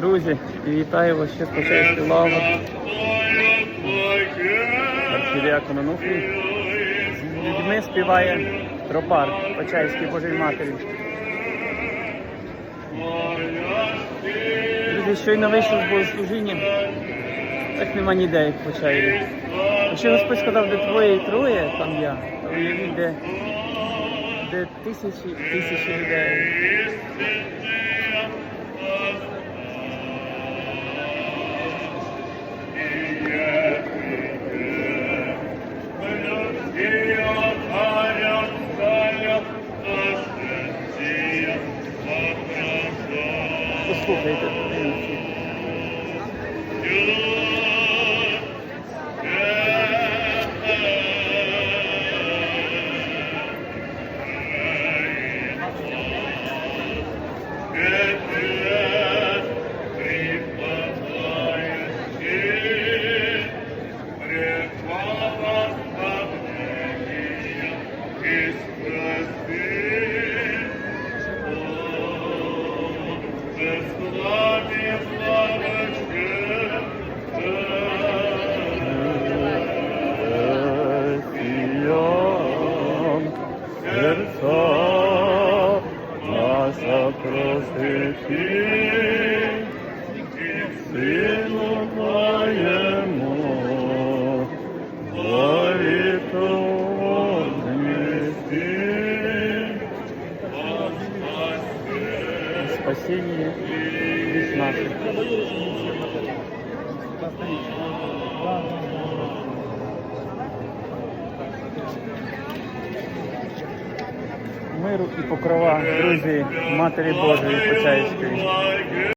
Друзі, вітаю вас ще з початку лави. Архірія Кононуфрій. З людьми співає тропар Почаївській Божій Матері. Друзі, щойно вийшов з богослужіння. Так нема ніде, як в Почаєві. Якщо Господь сказав, де твоє і троє, там я, то уявіть, де, де тисячі тисячі людей. aproveita também, meu. Наша просити, сину Спасение душ наших. Миру і покрова, друзі, Матері Божої Почаївської.